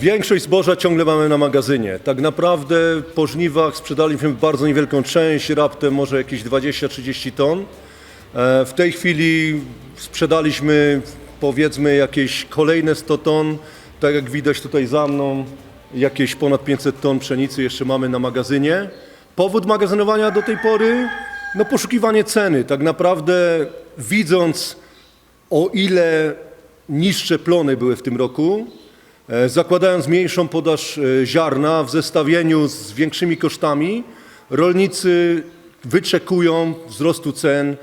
Większość zboża ciągle mamy na magazynie. Tak naprawdę po żniwach sprzedaliśmy bardzo niewielką część, raptem może jakieś 20-30 ton. E, W tej chwili sprzedaliśmy powiedzmy jakieś kolejne 100 ton. Tak jak widać tutaj za mną, jakieś ponad 500 ton pszenicy jeszcze mamy na magazynie. Powód magazynowania do tej pory? No poszukiwanie ceny. Tak naprawdę widząc o ile niższe plony były w tym roku, zakładając mniejszą podaż e, ziarna w zestawieniu z większymi kosztami, rolnicy wyczekują wzrostu cen e,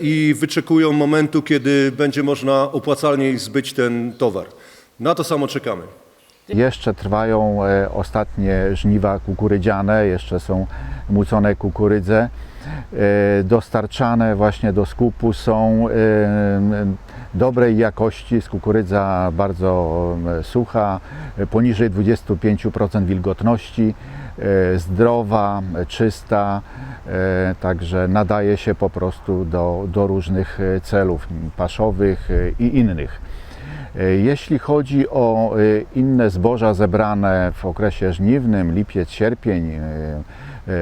i wyczekują momentu, kiedy będzie można opłacalniej zbyć ten towar. Na to samo czekamy. Jeszcze trwają e, ostatnie żniwa kukurydziane, jeszcze są mucone kukurydze. E, Dostarczane właśnie do skupu są e, dobrej jakości, jest kukurydza bardzo sucha, poniżej 25% wilgotności, e, zdrowa, czysta, e, także nadaje się po prostu do, do różnych e, celów paszowych i innych. Jeśli chodzi o inne zboża zebrane w okresie żniwnym, lipiec, sierpień,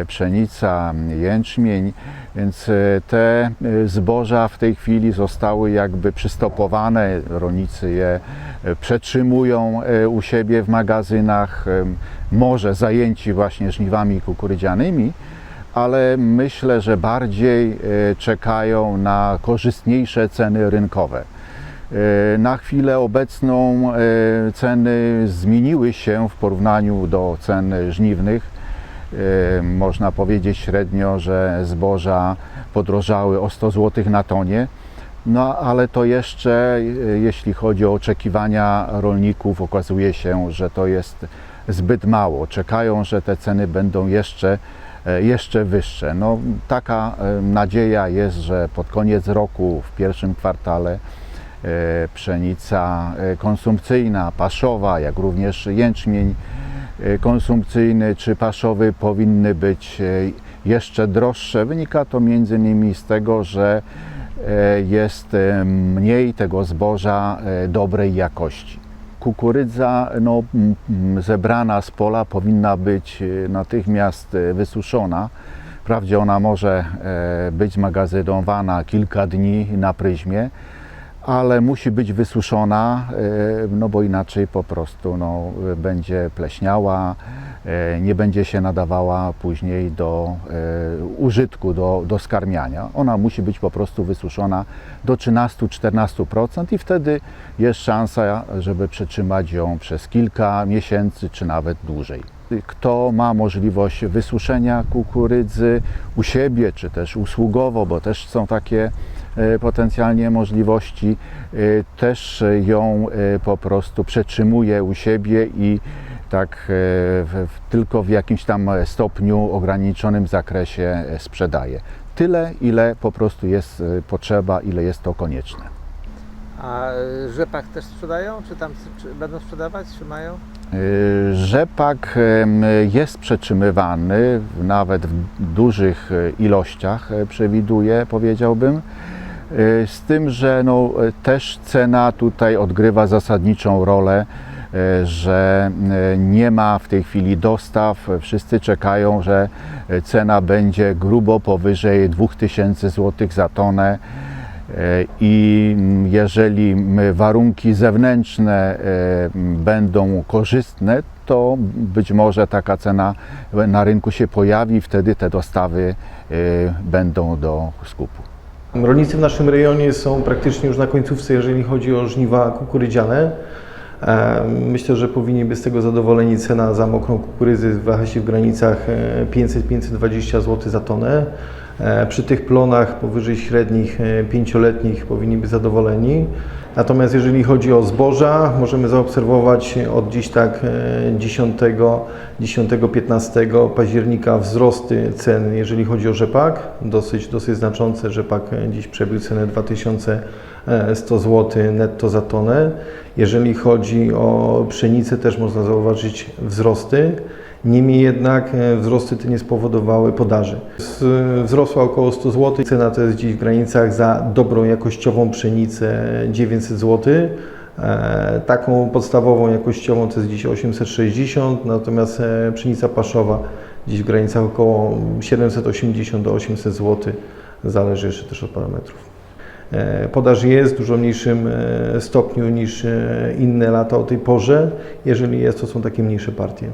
pszenica, jęczmień, więc e, te e, zboża w tej chwili zostały jakby przystopowane, rolnicy je e, przetrzymują e, u siebie w magazynach, e, może zajęci właśnie żniwami kukurydzianymi, ale myślę, że bardziej e, czekają na korzystniejsze ceny rynkowe. E, Na chwilę obecną e, ceny zmieniły się w porównaniu do cen żniwnych. E, Można powiedzieć średnio, że zboża podrożały o 100 zł na tonie. No ale to jeszcze, e, jeśli chodzi o oczekiwania rolników, okazuje się, że to jest zbyt mało. Czekają, że te ceny będą jeszcze, e, jeszcze wyższe. No, taka nadzieja jest, że pod koniec roku, w pierwszym kwartale, pszenica konsumpcyjna, paszowa, jak również jęczmień konsumpcyjny czy paszowy powinny być e, jeszcze droższe. Wynika to między innymi z tego, że e, jest e, mniej tego zboża e, dobrej jakości. Kukurydza no, zebrana z pola powinna być e, natychmiast e, wysuszona. Wprawdzie ona może e, być zmagazynowana kilka dni na pryzmie, ale musi być wysuszona, e, no bo inaczej po prostu no, będzie pleśniała, e, nie będzie się nadawała później do e, użytku, do, do skarmiania. Ona musi być po prostu wysuszona do 13-14% i wtedy jest szansa, żeby przetrzymać ją przez kilka miesięcy czy nawet dłużej kto ma możliwość wysuszenia kukurydzy u siebie, czy też usługowo, bo też są takie potencjalnie możliwości, e, też ją e, po prostu przetrzymuje u siebie i tak e, w, w, tylko w jakimś tam stopniu, ograniczonym zakresie e, sprzedaje. Tyle, ile po prostu jest e, potrzeba, ile jest to konieczne. A rzepak też sprzedają? Czy tam czy będą sprzedawać? Czy mają? Rzepak jest przetrzymywany nawet w dużych e, ilościach, e, przewiduje, powiedziałbym. Y, Z tym, że no, e, też cena tutaj odgrywa zasadniczą rolę, e, że e, nie ma w tej chwili dostaw. Wszyscy czekają, że e, cena będzie grubo powyżej 2000 zł za tonę. E, I mm, jeżeli m, warunki zewnętrzne e, m, będą korzystne, to być może taka cena na rynku się pojawi, wtedy te dostawy e, będą do skupu. Rolnicy w naszym rejonie są praktycznie już na końcówce, jeżeli chodzi o żniwa kukurydziane. E, Myślę, że powinni być z tego zadowoleni. Cena za mokrą kukurydzy waha się w granicach e, 500-520 zł za tonę. E, Przy tych plonach powyżej średnich, e, pięcioletnich powinni być zadowoleni. Natomiast jeżeli chodzi o zboża, możemy zaobserwować od dziś tak e, 10, 10-15 października wzrosty cen, jeżeli chodzi o rzepak. Dosyć, dosyć znaczące. Rzepak e, dziś przebił cenę 2100 zł netto za tonę. Jeżeli chodzi o pszenicę, też można zauważyć wzrosty. Niemniej jednak e, wzrosty te nie spowodowały podaży. Z- Wzrosła około 100 zł. Cena to jest dziś w granicach za dobrą jakościową pszenicę 900 zł. E, Taką podstawową jakościową to jest dziś 860, natomiast e, pszenica paszowa gdzieś w granicach około 780 do 800 zł, zależy jeszcze też od parametrów. E, Podaż jest w dużo mniejszym e, stopniu niż e, inne lata o tej porze. Jeżeli jest, to są takie mniejsze partie.